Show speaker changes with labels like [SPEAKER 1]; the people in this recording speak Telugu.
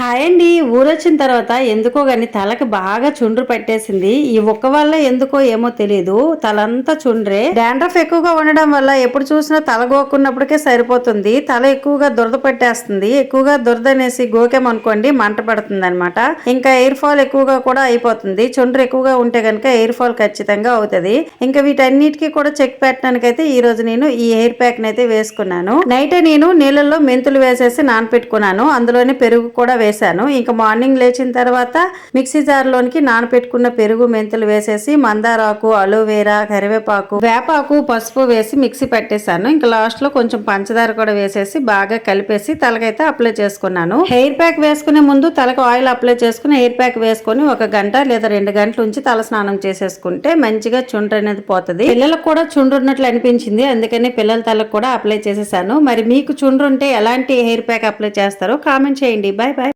[SPEAKER 1] హాయ్ అండి. ఊరొచ్చిన తర్వాత ఎందుకో కానీ తలకి బాగా చుండ్రు పట్టేసింది. ఈ ఒక్క వల్ల ఎందుకో ఏమో తెలియదు తలంతా చుండ్రే. డాండ్రఫ్ ఎక్కువగా ఉండడం వల్ల ఎప్పుడు చూసినా తల గోకున్నప్పటికే సరిపోతుంది. తల ఎక్కువగా దురద పట్టేస్తుంది. ఎక్కువగా దురద అనేసి గోకేమనుకోండి మంట పడుతుంది అనమాట ఇంకా ఎయిర్ ఫాల్ ఎక్కువగా కూడా అయిపోతుంది. చుండ్రు ఎక్కువగా ఉంటే కనుక ఎయిర్ ఫాల్ ఖచ్చితంగా అవుతుంది. ఇంకా వీటన్నిటికీ కూడా చెక్ పెట్టడానికి అయితే ఈ రోజు నేను ఈ హెయిర్ ప్యాక్ అయితే వేసుకున్నాను. నైట్ నేను నీళ్ళల్లో మెంతులు వేసేసి నానపెట్టుకున్నాను. అందులోనే పెరుగు కూడా వేశాను. ఇంకా మార్నింగ్ లేచిన తర్వాత మిక్సీ జార్లోనికి నానపెట్టుకున్న పెరుగు మెంతులు వేసేసి మందారాకు అలోవేరా కరివేపాకు వేపాకు పసుపు వేసి మిక్సీ పెట్టేశాను. ఇంకా లాస్ట్లో కొంచెం పంచదార కూడా వేసేసి బాగా కలిపేసి తలకైతే అప్లై చేసుకున్నాను. హెయిర్ ప్యాక్ వేసుకునే ముందు తలకు ఆయిల్ అప్లై చేసుకుని హెయిర్ ప్యాక్ వేసుకొని ఒక గంట లేదా రెండు గంటల ఉంచి తల స్నానం చేసేసుకుంటే మంచిగా చుండ్రు అనేది పోతుంది. పిల్లలకు కూడా చుండ్రు ఉన్నట్లు అనిపించింది. అందుకని పిల్లల తలకు కూడా అప్లై చేసేసాను. మరి మీకు చుండ్రు ఉంటే ఎలాంటి హెయిర్ ప్యాక్ అప్లై చేస్తారో కామెంట్ చేయండి. Bye bye